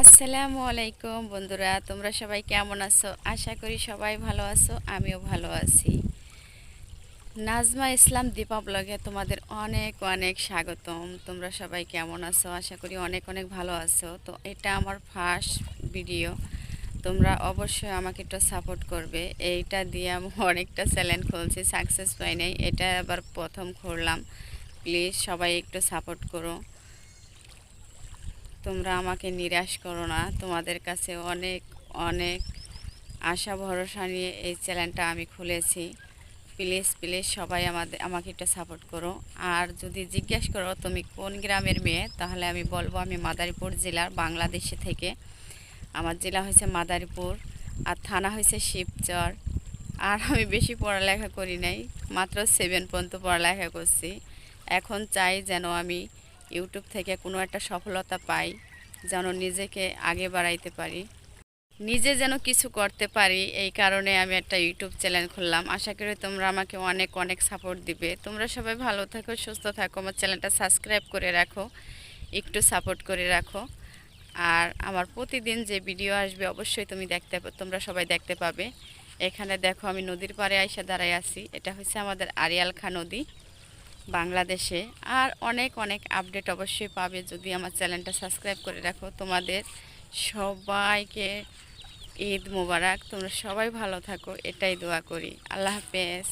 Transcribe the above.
আসসালামু আলাইকুম বন্ধুরা, তোমরা সবাই কেমন আছো? আশা করি সবাই ভালো আছো, আমিও ভালো আছি। নাজমা ইসলাম দীপা ব্লগে তোমাদের অনেক অনেক স্বাগতম। তোমরা সবাই কেমন আছো? আশা করি অনেক অনেক ভালো আছো। তো এটা আমার ফার্স্ট ভিডিও তোমরা অবশ্যই আমাকে একটু সাপোর্ট করবে। এইটা দিয়ে আমি অনেকটা চ্যালেঞ্জ খুলছি সাকসেস পাই নাই। এটা আবার প্রথম খুললাম। প্লিজ সবাই একটু সাপোর্ট করো। তোমরা আমাকে নিরাশ করো না। তোমাদের কাছে অনেক অনেক আশা, ভরসা নিয়ে এই চ্যানেলটা আমি খুলেছি। প্লিজ প্লিজ সবাই আমাদের, আমাকে একটু সাপোর্ট করো। আর যদি জিজ্ঞেস করো তুমি কোন গ্রামের মেয়ে, তাহলে আমি বলব আমি মাদারীপুর জেলার বাংলাদেশে থেকে। আমার জেলা হয়েছে মাদারীপুর, আর থানা হয়েছে শিবচর। আর আমি বেশি পড়ালেখা করি নাই, মাত্র সেভেন পর্যন্ত পড়ালেখা করছি। এখন চাই যেন আমি ইউটিউব থেকে কোনো একটা সফলতা পাই, যেন নিজেকে আগে বাড়াইতে পারি। নিজে যেন কিছু করতে পারি, এই কারণে আমি একটা ইউটিউব চ্যানেল খুললাম। আশা করি তোমরা আমাকে অনেক অনেক সাপোর্ট দিবে। তোমরা সবাই ভালো থাকো, সুস্থ থাকো, আমার চ্যানেলটা সাবস্ক্রাইব করে রাখো, একটু সাপোর্ট করে রাখো। আর আমার প্রতিদিন যে ভিডিও আসবে, অবশ্যই তুমি দেখতে তোমরা সবাই দেখতে পাবে। এখানে দেখো আমি নদীর পাড়ে আইসা দাঁড়াই আছি। এটা হচ্ছে আমাদের আরিয়াল খা নদী। বাংলাদেশে। আর অনেক অনেক আপডেট অবশ্যই পাবে যদি আমার চ্যানেলটা সাবস্ক্রাইব করে রাখো। তোমাদের সবাইকে ঈদ মোবারক। তোমরা সবাই ভালো থাকো, এটাই দোয়া করি। আল্লাহ হাফেজ।